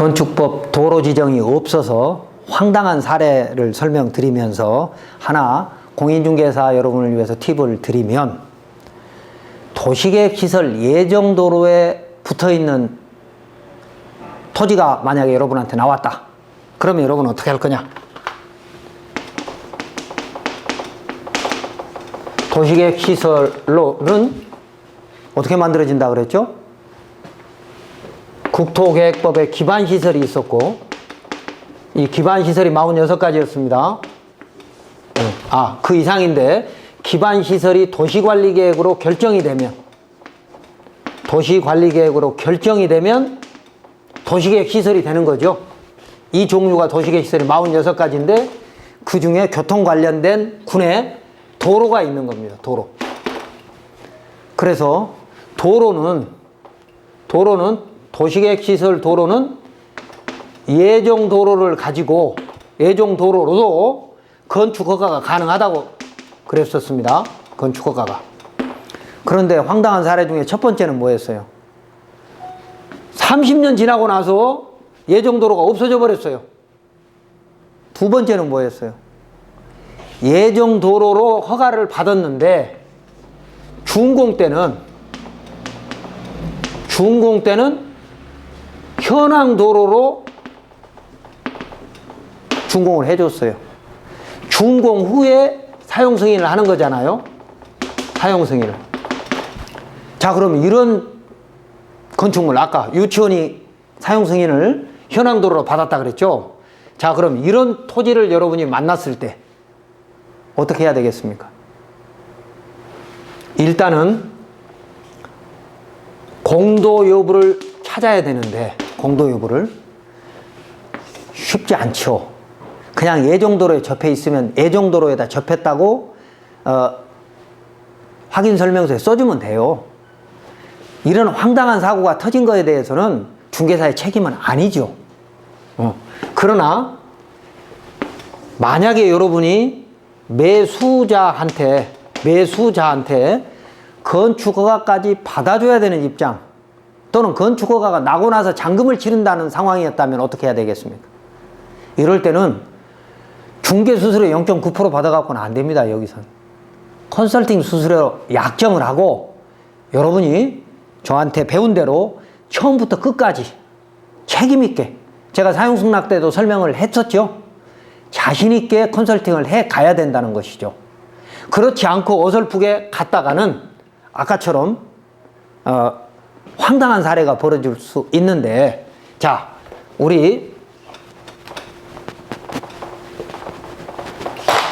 건축법 도로 지정이 없어서 황당한 사례를 설명드리면서 하나 공인중개사 여러분을 위해서 팁을 드리면 도시계획 시설 예정 도로에 붙어 있는 토지가 만약에 여러분한테 나왔다. 그러면 여러분 어떻게 할 거냐? 도시계획 시설로는 어떻게 만들어진다 그랬죠? 국토계획법에 기반 시설이 있었고 이 기반 시설이 46가지였습니다. 아, 그 이상인데 기반 시설이 도시관리계획으로 결정이 되면 도시관리계획으로 결정이 되면 도시계획 시설이 되는 거죠. 이 종류가 도시계획 시설이 46가지인데 그 중에 교통 관련된 군에 도로가 있는 겁니다. 도로. 그래서 도로는 도로는 도시계획 시설 도로는 예정 도로를 가지고 예정 도로로도 건축 허가가 가능하다고 그랬었습니다. 건축 허가가. 그런데 황당한 사례 중에 첫 번째는 뭐였어요? 30년 지나고 나서 예정 도로가 없어져 버렸어요. 두 번째는 뭐였어요? 예정 도로로 허가를 받았는데 준공 때는 준공 때는 현황 도로로 준공을 해줬어요. 준공 후에 사용 승인을 하는 거잖아요. 사용 승인을. 자, 그럼 이런 건축물 아까 유치원이 사용 승인을 현황 도로로 받았다 그랬죠. 자, 그럼 이런 토지를 여러분이 만났을 때 어떻게 해야 되겠습니까? 일단은 공도 여부를 찾아야 되는데 공도 여부를 쉽지 않죠. 그냥 예정도로에 접해 있으면 예정도로에다 접했다고 어, 확인 설명서에 써주면 돼요. 이런 황당한 사고가 터진 거에 대해서는 중개사의 책임은 아니죠. 어. 그러나 만약에 여러분이 매수자한테 매수자한테 건축허가까지 받아줘야 되는 입장 또는 건축허가가 나고 나서 잔금을 치른다는 상황이었다면 어떻게 해야 되겠습니까? 이럴 때는 중개 수수료 0.9% 받아갖고는 안 됩니다, 여기선. 컨설팅 수수료 약정을 하고 여러분이 저한테 배운 대로 처음부터 끝까지 책임있게 제가 사용승낙 때도 설명을 했었죠. 자신있게 컨설팅을 해 가야 된다는 것이죠. 그렇지 않고 어설프게 갔다가는 아까처럼 어, 황당한 사례가 벌어질 수 있는데 자 우리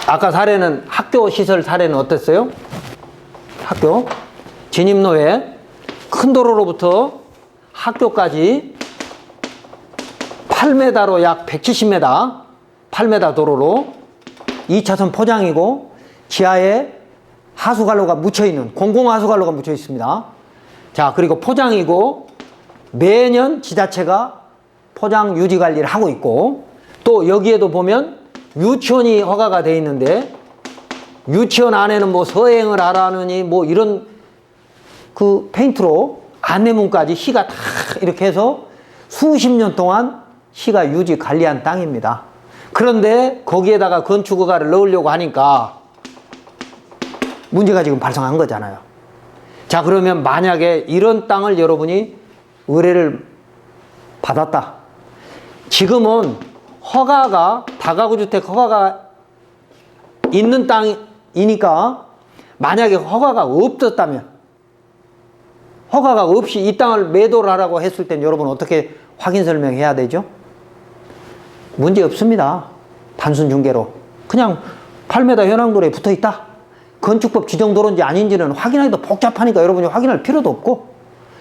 아까 사례는 학교 시설 사례는 어땠어요? 학교 진입로에 큰 도로로부터 학교까지 8m로 약 170m 8m 도로로 2차선 포장이고 지하에 하수관로가 묻혀 있는 공공 하수관로가 묻혀 있습니다. 자, 그리고 포장이고 매년 지자체가 포장 유지 관리를 하고 있고 또 여기에도 보면 유치원이 허가가 돼 있는데 유치원 안에는 뭐 서행을 하라느니 뭐 이런 그 페인트로 안내문까지 시가 다 이렇게 해서 수십 년 동안 시가 유지 관리한 땅입니다. 그런데 거기에다가 건축허가를 넣으려고 하니까 문제가 지금 발생한 거잖아요. 자, 그러면 만약에 이런 땅을 여러분이 의뢰를 받았다. 지금은 허가가, 다가구 주택 허가가 있는 땅이니까 만약에 허가가 없었다면 허가가 없이 이 땅을 매도를 하라고 했을 땐 여러분 어떻게 확인 설명해야 되죠? 문제 없습니다. 단순 중개로. 그냥 8m 현황도로에 붙어 있다. 건축법 지정 도로인지 아닌지는 확인하기도 복잡하니까 여러분이 확인할 필요도 없고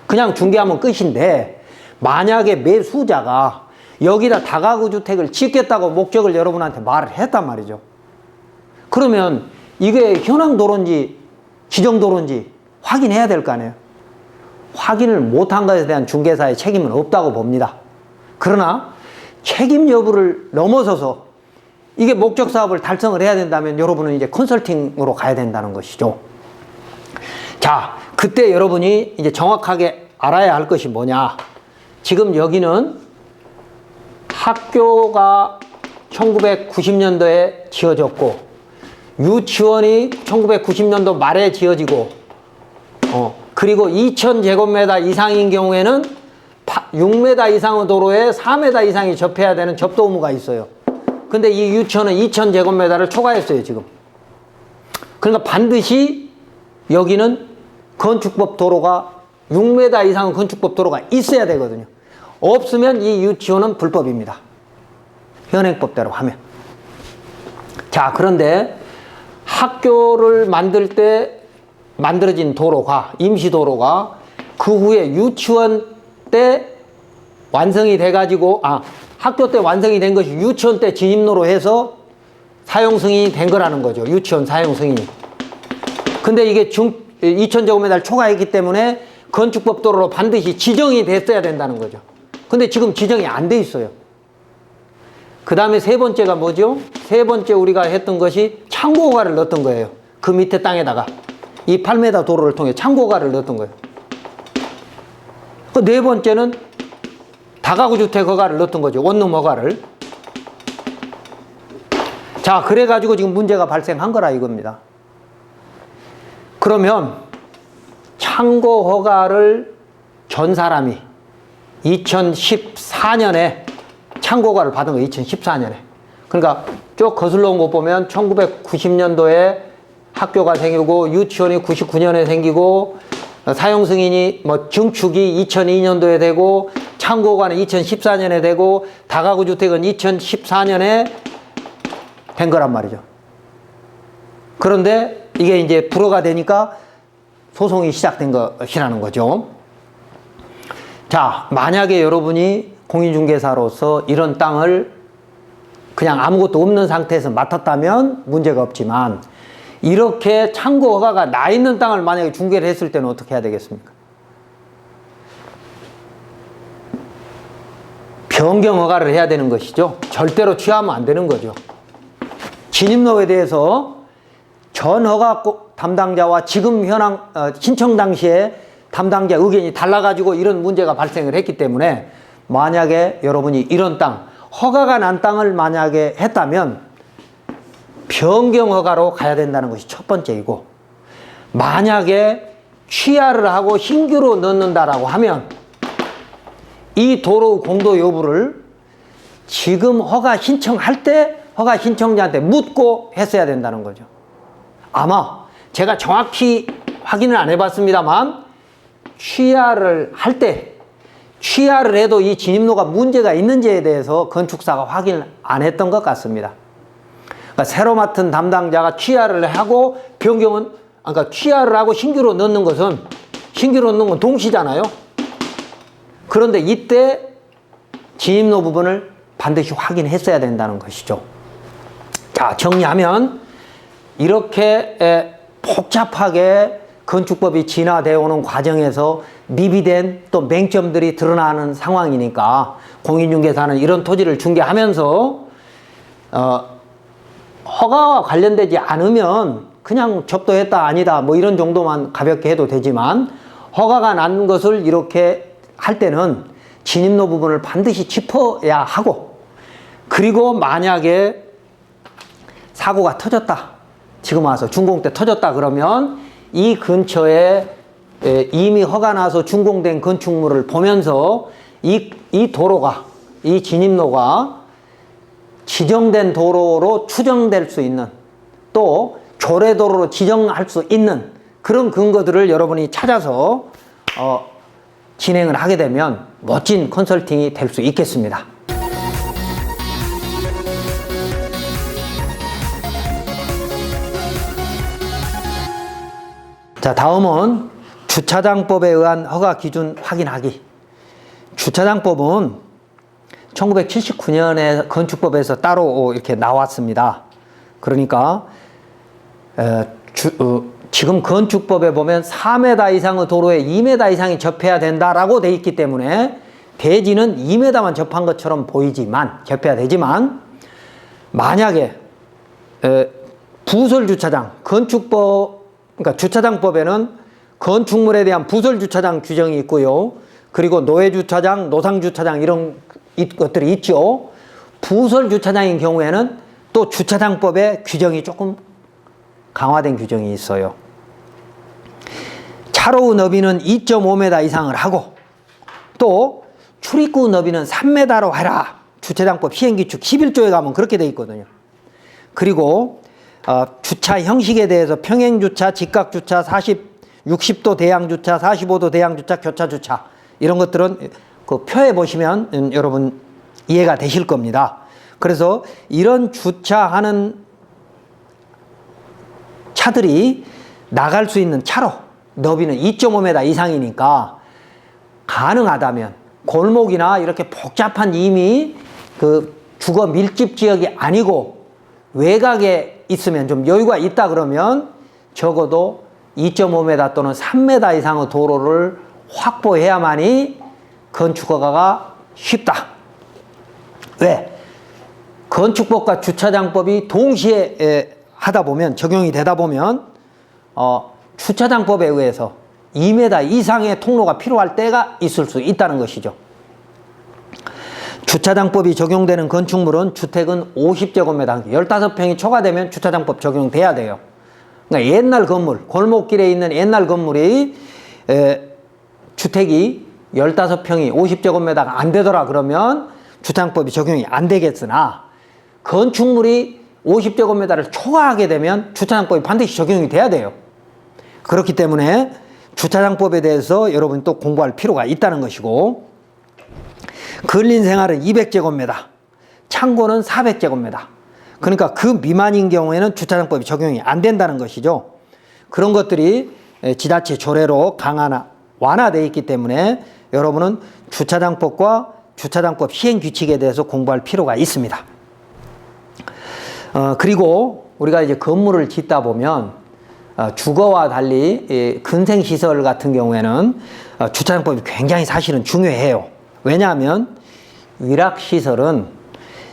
그냥 중개하면 끝인데 만약에 매수자가 여기다 다가구 주택을 짓겠다고 목적을 여러분한테 말을 했단 말이죠. 그러면 이게 현황 도로인지 지정 도로인지 확인해야 될 거 아니에요. 확인을 못한 것에 대한 중개사의 책임은 없다고 봅니다. 그러나 책임 여부를 넘어서서 이게 목적 사업을 달성을 해야 된다면 여러분은 이제 컨설팅으로 가야 된다는 것이죠. 자, 그때 여러분이 이제 정확하게 알아야 할 것이 뭐냐. 지금 여기는 학교가 1990년도에 지어졌고 유치원이 1990년도 말에 지어지고 어, 그리고 2,000제곱미터 이상인 경우에는 6m 이상의 도로에 4m 이상이 접해야 되는 접도 의무가 있어요. 근데 이 유치원은 2,000제곱미터를 초과했어요, 지금. 그러니까 반드시 여기는 건축법 도로가 6m 이상의 건축법 도로가 있어야 되거든요. 없으면 이 유치원은 불법입니다. 현행법대로 하면. 자, 그런데 학교를 만들 때 만들어진 도로가, 임시도로가 그 후에 유치원 때 완성이 돼가지고, 아, 학교 때 완성이 된 것이 유치원 때 진입로로 해서 사용 승인이 된 거라는 거죠. 유치원 사용 승인이. 근데 이게 중, 2,000제곱미터를 초과했기 때문에 건축법 도로로 반드시 지정이 됐어야 된다는 거죠. 근데 지금 지정이 안 돼 있어요. 그 다음에 세 번째가 뭐죠? 세 번째 우리가 했던 것이 창고가를 넣었던 거예요. 그 밑에 땅에다가. 이 8m 도로를 통해 창고가를 넣었던 거예요. 그 네 번째는 다가구 주택 허가를 넣었던 거죠. 원룸 허가를. 자, 그래가지고 지금 문제가 발생한 거라 이겁니다. 그러면 창고 허가를 전 사람이 2014년에 창고가를 받은 거 2014년에. 그러니까 쭉 거슬러 온 거 보면 1990년도에 학교가 생기고 유치원이 99년에 생기고 사용 승인이 뭐 증축이 2002년도에 되고 창고가는 2014년에 되고 다가구 주택은 2014년에 된 거란 말이죠. 그런데 이게 이제 불허가 되니까 소송이 시작된 것이라는 거죠. 자, 만약에 여러분이 공인중개사로서 이런 땅을 그냥 아무것도 없는 상태에서 맡았다면 문제가 없지만 이렇게 창고 허가가 나 있는 땅을 만약에 중개를 했을 때는 어떻게 해야 되겠습니까? 변경 허가를 해야 되는 것이죠. 절대로 취하면 안 되는 거죠. 진입로에 대해서 전 허가 담당자와 지금 현황 어, 신청 당시에 담당자 의견이 달라가지고 이런 문제가 발생을 했기 때문에 만약에 여러분이 이런 땅 허가가 난 땅을 만약에 했다면 변경 허가로 가야 된다는 것이 첫 번째이고 만약에 취하를 하고 신규로 넣는다라고 하면 이 도로 공도 여부를 지금 허가 신청할 때 허가 신청자한테 묻고 했어야 된다는 거죠. 아마 제가 정확히 확인을 안 해봤습니다만 취하를 할 때 취하를 해도 이 진입로가 문제가 있는지에 대해서 건축사가 확인을 안 했던 것 같습니다. 그러니까 새로 맡은 담당자가 취하를 하고 변경은 그러니까 취하를 하고 신규로 넣는 것은 신규로 넣는 건 동시잖아요. 그런데 이때 진입로 부분을 반드시 확인했어야 된다는 것이죠. 자, 정리하면 이렇게 복잡하게 건축법이 진화되어 오는 과정에서 미비된 또 맹점들이 드러나는 상황이니까 공인중개사는 이런 토지를 중개하면서 어, 허가와 관련되지 않으면 그냥 접도했다 아니다 뭐 이런 정도만 가볍게 해도 되지만 허가가 난 것을 이렇게 할 때는 진입로 부분을 반드시 짚어야 하고 그리고 만약에 사고가 터졌다. 지금 와서 준공 때 터졌다 그러면 이 근처에 이미 허가 나서 준공된 건축물을 보면서 이, 이 도로가, 이 진입로가 지정된 도로로 추정될 수 있는 또 조례도로로 지정할 수 있는 그런 근거들을 여러분이 찾아서 어, 진행을 하게 되면 멋진 컨설팅이 될 수 있겠습니다. 자, 다음은 주차장법에 의한 허가 기준 확인하기. 주차장법은 1979년에 건축법에서 따로 이렇게 나왔습니다. 그러니까 에, 주, 어, 지금 건축법에 보면 4m 이상의 도로에 2m 이상이 접해야 된다라고 돼 있기 때문에 대지는 2m만 접한 것처럼 보이지만 접해야 되지만 만약에 에, 부설 주차장 건축법 그러니까 주차장법에는 건축물에 대한 부설 주차장 규정이 있고요. 그리고 노예 주차장, 노상 주차장 이런 것들이 있죠. 부설 주차장인 경우에는 또 주차장법의 규정이 조금 강화된 규정이 있어요. 차로 너비는 2.5m 이상을 하고 또 출입구 너비는 3m로 해라. 주차장법 시행규칙 11조에 가면 그렇게 돼 있거든요. 그리고 어, 주차 형식에 대해서 평행 주차, 직각 주차, 40, 60도 대양 주차, 45도 대양 주차, 교차 주차 이런 것들은 그 표에 보시면 음, 여러분 이해가 되실 겁니다. 그래서 이런 주차하는 차들이 나갈 수 있는 차로 너비는 2.5m 이상이니까 가능하다면 골목이나 이렇게 복잡한 이미 그 주거 밀집 지역이 아니고 외곽에 있으면 좀 여유가 있다 그러면 적어도 2.5m 또는 3m 이상의 도로를 확보해야만이 건축허가가 쉽다. 왜? 건축법과 주차장법이 동시에 에, 하다 보면 적용이 되다 보면 어, 주차장법에 의해서 2m 이상의 통로가 필요할 때가 있을 수 있다는 것이죠. 주차장법이 적용되는 건축물은 주택은 50제곱미터, 15평이 초과되면 주차장법 적용돼야 돼요. 그러니까 옛날 건물, 골목길에 있는 옛날 건물이 에, 주택이 15평이 50제곱미터가 안 되더라 그러면 주차장법이 적용이 안 되겠으나 건축물이 50제곱미터를 초과하게 되면 주차장법이 반드시 적용이 돼야 돼요. 그렇기 때문에 주차장법에 대해서 여러분 또 공부할 필요가 있다는 것이고 근린 생활은 200제곱미터, 창고는 400제곱미터. 그러니까 그 미만인 경우에는 주차장법이 적용이 안 된다는 것이죠. 그런 것들이 지자체 조례로 강화나 완화되어 있기 때문에 여러분은 주차장법과 주차장법 시행 규칙에 대해서 공부할 필요가 있습니다. 어, 그리고 우리가 이제 건물을 짓다 보면 어, 주거와 달리 이 근생 시설 같은 경우에는 어, 주차장법이 굉장히 사실은 중요해요. 왜냐하면 위락 시설은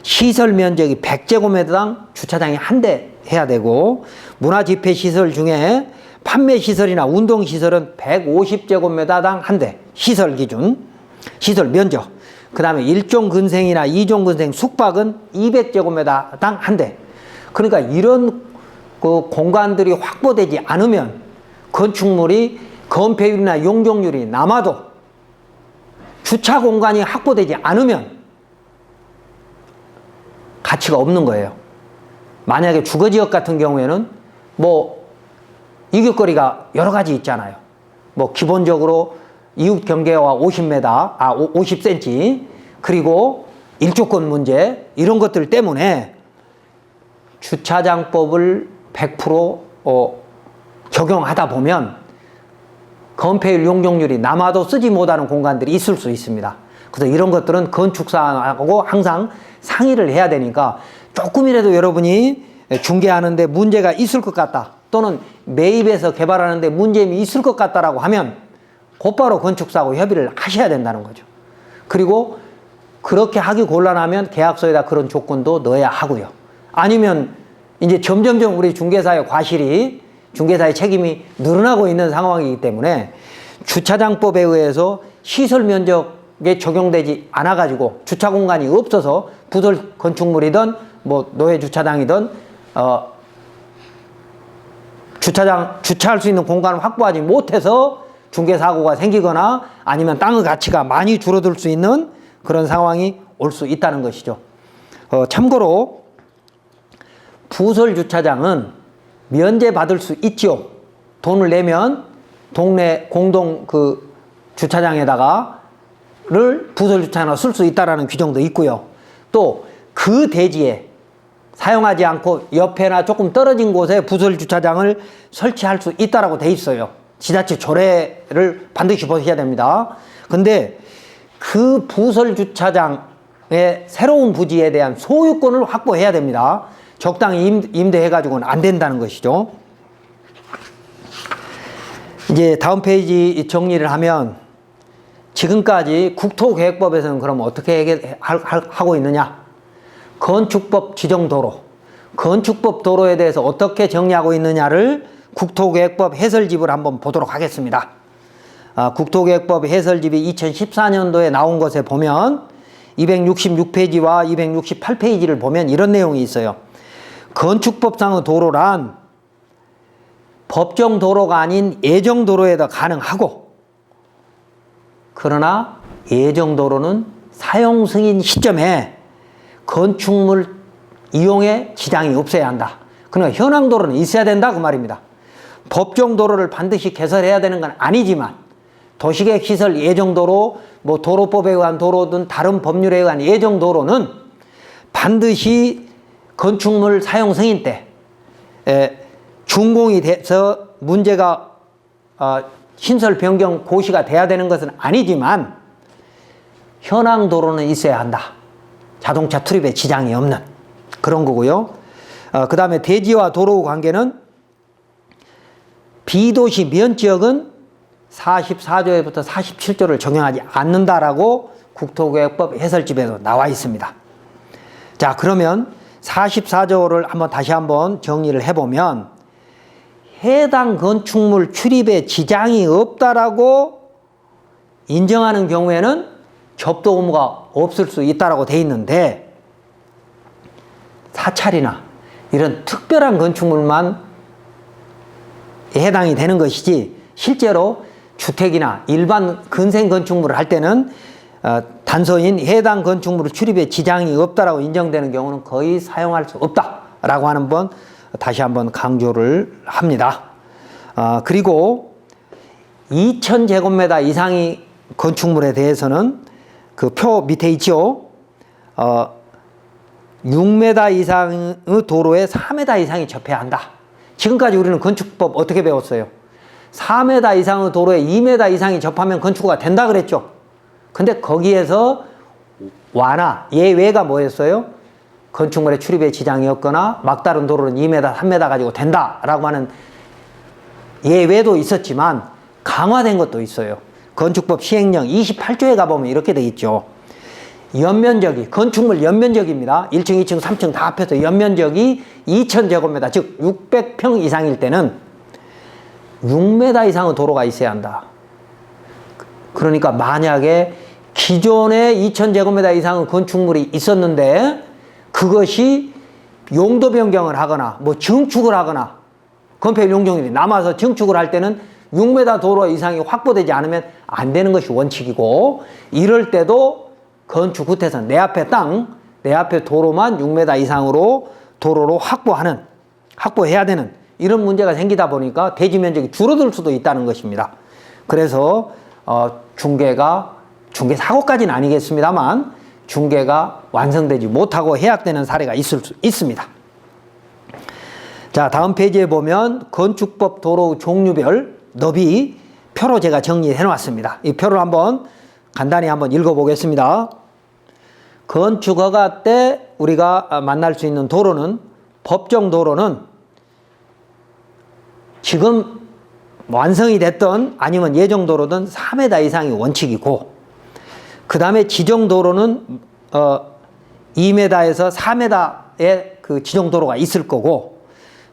시설 면적이 100제곱미터당 주차장이 한 대 해야 되고 문화 집회 시설 중에 판매 시설이나 운동 시설은 150제곱미터당 한 대 시설 기준 시설 면적 그 다음에 일종 근생이나 이종 근생 숙박은 200제곱미터당 한 대. 그러니까 이런 그 공간들이 확보되지 않으면 건축물이 건폐율이나 용적률이 남아도 주차 공간이 확보되지 않으면 가치가 없는 거예요. 만약에 주거 지역 같은 경우에는 뭐 이웃거리가 여러 가지 있잖아요. 뭐 기본적으로 이웃 경계와 50m, 아 50cm 그리고 일조권 문제 이런 것들 때문에 주차장법을 100% 어, 적용하다 보면 건폐율 용적률이 남아도 쓰지 못하는 공간들이 있을 수 있습니다. 그래서 이런 것들은 건축사하고 항상 상의를 해야 되니까 조금이라도 여러분이 중개하는데 문제가 있을 것 같다 또는 매입해서 개발하는데 문제점이 있을 것 같다라고 하면 곧바로 건축사하고 협의를 하셔야 된다는 거죠. 그리고 그렇게 하기 곤란하면 계약서에다 그런 조건도 넣어야 하고요. 아니면 이제 점점점 우리 중개사의 과실이 중개사의 책임이 늘어나고 있는 상황이기 때문에 주차장법에 의해서 시설 면적에 적용되지 않아 가지고 주차 공간이 없어서 부설 건축물이든 뭐 노예 주차장이든 어 주차장 주차할 수 있는 공간을 확보하지 못해서 중개 사고가 생기거나 아니면 땅의 가치가 많이 줄어들 수 있는 그런 상황이 올 수 있다는 것이죠. 어, 참고로 부설 주차장은 면제 받을 수 있지요. 돈을 내면 동네 공동 그 주차장에다가를 부설 주차장으로 쓸 수 있다라는 규정도 있고요. 또 그 대지에 사용하지 않고 옆에나 조금 떨어진 곳에 부설 주차장을 설치할 수 있다라고 돼 있어요. 지자체 조례를 반드시 보셔야 됩니다. 근데 그 부설 주차장의 새로운 부지에 대한 소유권을 확보해야 됩니다. 적당히 임, 대해가지고는 안 된다는 것이죠. 이제 다음 페이지 정리를 하면 지금까지 국토계획법에서는 그럼 어떻게 하고 있느냐? 건축법 지정도로, 건축법 도로에 대해서 어떻게 정리하고 있느냐를 국토계획법 해설집을 한번 보도록 하겠습니다. 아, 국토계획법 해설집이 2014년도에 나온 것에 보면 266페이지와 268페이지를 보면 이런 내용이 있어요. 건축법상의 도로란 법정 도로가 아닌 예정 도로에도 가능하고 그러나 예정 도로는 사용 승인 시점에 건축물 이용에 지장이 없어야 한다. 그러니까 현황 도로는 있어야 된다 그 말입니다. 법정 도로를 반드시 개설해야 되는 건 아니지만 도시계획 시설 예정 도로, 뭐 도로법에 의한 도로든 다른 법률에 의한 예정 도로는 반드시 건축물 사용 승인 때 에, 준공이 돼서 문제가 어, 신설 변경 고시가 돼야 되는 것은 아니지만 현황 도로는 있어야 한다. 자동차 투입에 지장이 없는 그런 거고요. 어, 그 다음에 대지와 도로 관계는 비도시 면 지역은 44조에부터 47조를 적용하지 않는다라고 국토개혁법 해설집에도 나와 있습니다. 자, 그러면 44조를 한번 다시 한번 정리를 해보면 해당 건축물 출입에 지장이 없다라고 인정하는 경우에는 접도 의무가 없을 수 있다라고 돼 있는데 사찰이나 이런 특별한 건축물만 해당이 되는 것이지 실제로 주택이나 일반 근생 건축물을 할 때는 어, 단서인 해당 건축물 출입에 지장이 없다라고 인정되는 경우는 거의 사용할 수 없다라고 하는 번 다시 한번 강조를 합니다. 어, 그리고 2,000제곱미터 이상의 건축물에 대해서는 그 표 밑에 있죠. 어, 6m 이상의 도로에 4m 이상이 접해야 한다. 지금까지 우리는 건축법 어떻게 배웠어요? 4m 이상의 도로에 2m 이상이 접하면 건축가 된다 그랬죠. 근데 거기에서 완화, 예외가 뭐였어요? 건축물의 출입에 지장이 없거나 막다른 도로는 2m, 3m 가지고 된다라고 하는 예외도 있었지만 강화된 것도 있어요. 건축법 시행령 28조에 가보면 이렇게 돼 있죠. 연면적이 건축물 연면적입니다. 1층, 2층, 3층 다 합해서 연면적이 2,000제곱미터 즉 600평 이상일 때는 6m 이상의 도로가 있어야 한다. 그러니까 만약에 기존에 2,000제곱미터 이상의 건축물이 있었는데 그것이 용도 변경을 하거나 뭐 증축을 하거나 건폐 용적률이 남아서 증축을 할 때는 6m 도로 이상이 확보되지 않으면 안 되는 것이 원칙이고 이럴 때도 건축 후퇴선 내 앞에 땅, 내 앞에 도로만 6m 이상으로 도로로 확보하는 확보해야 되는 이런 문제가 생기다 보니까 대지 면적이 줄어들 수도 있다는 것입니다. 그래서 어, 중개가 중개 사고까지는 아니겠습니다만 중개가 완성되지 못하고 해약되는 사례가 있을 수 있습니다. 자, 다음 페이지에 보면 건축법 도로 종류별 너비 표로 제가 정리해 놓았습니다. 이 표를 한번 간단히 한번 읽어 보겠습니다. 건축 허가 때 우리가 만날 수 있는 도로는 법정 도로는 지금 완성이 됐던 아니면 예정 도로든 3m 이상이 원칙이고 그 다음에 지정 도로는 어 2m에서 4m의 그 지정 도로가 있을 거고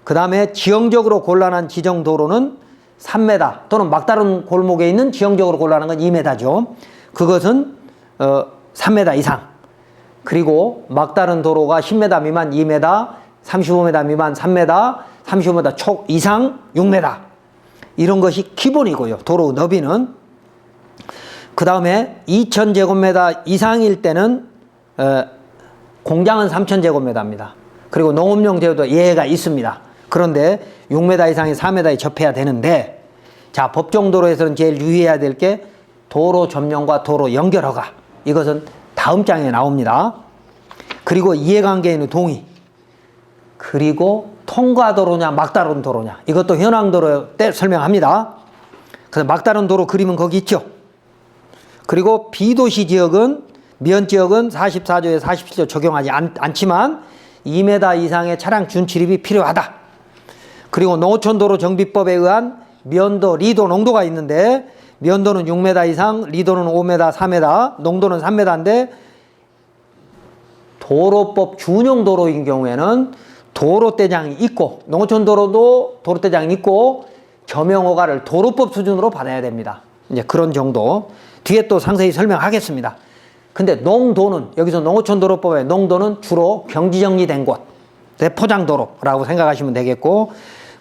그 다음에 지형적으로 곤란한 지정 도로는 3m 또는 막다른 골목에 있는 지형적으로 곤란한 건 2m죠. 그것은 어 3m 이상. 그리고 막다른 도로가 10m 미만 2m, 35m 미만 3m, 35m 초 이상 6m. 이런 것이 기본이고요. 도로 너비는. 그 다음에 2,000제곱미터 이상일 때는 어, 공장은 3,000제곱미터입니다. 그리고 농업용 제도 예외가 있습니다. 그런데 6m 이상이 4m에 접해야 되는데 자 법정도로에서는 제일 유의해야 될 게 도로 점령과 도로 연결 허가 이것은 다음 장에 나옵니다. 그리고 이해관계에 있는 동의 그리고 통과도로냐 막다른 도로냐 이것도 현황도로 때 설명합니다. 그래서 막다른 도로 그림은 거기 있죠. 그리고 비도시 지역은 면 지역은 44조에 47조 적용하지 않, 않지만 2m 이상의 차량 준출입이 필요하다. 그리고 농어촌도로 정비법에 의한 면도, 리도, 농도가 있는데 면도는 6m 이상, 리도는 5m, 4m, 농도는 3m인데 도로법 준용 도로인 경우에는 도로대장이 있고 농어촌 도로도 도로대장이 있고 겸용허가를 도로법 수준으로 받아야 됩니다. 이제 그런 정도 뒤에 또 상세히 설명하겠습니다. 근데 농도는 여기서 농어촌 도로법의 농도는 주로 경지 정리된 곳, 포장 도로라고 생각하시면 되겠고,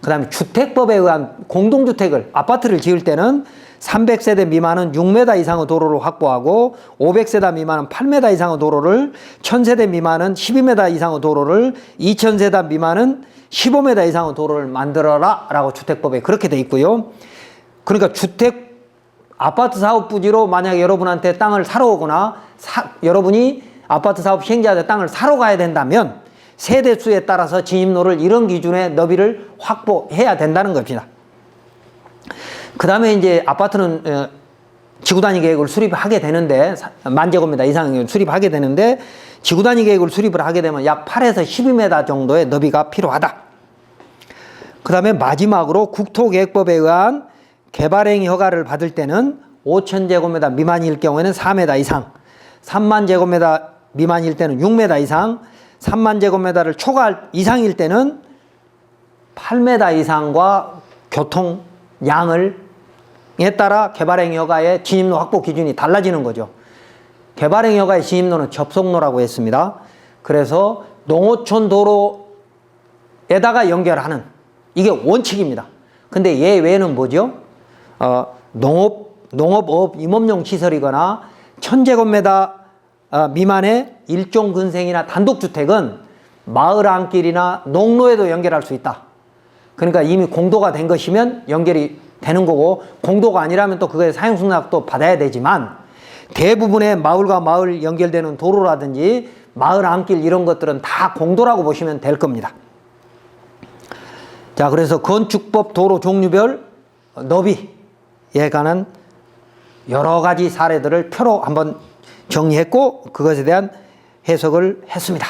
그 다음에 주택법에 의한 공동주택을 아파트를 지을 때는 300세대 미만은 6m 이상의 도로를 확보하고 500세대 미만은 8m 이상의 도로를 1000세대 미만은 12m 이상의 도로를 2000세대 미만은 15m 이상의 도로를 만들어라 라고 주택법에 그렇게 돼 있고요. 그러니까 주택 아파트 사업 부지로 만약에 여러분한테 땅을 사러 오거나 사- 여러분이 아파트 사업 시행자한테 땅을 사러 가야 된다면 세대 수에 따라서 진입로를 이런 기준의 너비를 확보해야 된다는 겁니다. 그 다음에 이제 아파트는 어, 지구 단위 계획을 수립하게 되는데 사- 만 제곱미터 이상을 수립하게 되는데 지구 단위 계획을 수립을 하게 되면 약 8에서 12m 정도의 너비가 필요하다. 그 다음에 마지막으로 국토계획법에 의한 개발행위 허가를 받을 때는 5,000제곱미터 미만일 경우에는 4m 이상, 3만 제곱미터 미만일 때는 6m 이상, 3만 제곱미터를 초과할 이상일 때는 8m 이상과 교통 양을 에 따라 개발행위 허가의 진입로 확보 기준이 달라지는 거죠. 개발행위 허가의 진입로는 접속로라고 했습니다. 그래서 농어촌 도로에다가 연결하는 이게 원칙입니다. 근데 예외는 뭐죠? 어, 농업, 농업업 임업용 시설이거나 천제곱미터 어, 미만의 일종 근생이나 단독주택은 마을 안길이나 농로에도 연결할 수 있다. 그러니까 이미 공도가 된 것이면 연결이 되는 거고 공도가 아니라면 또 그거에 사용 승낙도 받아야 되지만 대부분의 마을과 마을 연결되는 도로라든지 마을 안길 이런 것들은 다 공도라고 보시면 될 겁니다. 자, 그래서 건축법 도로 종류별 너비 에 관한 여러 가지 사례들을 표로 한번 정리했고 그것에 대한 해석을 했습니다.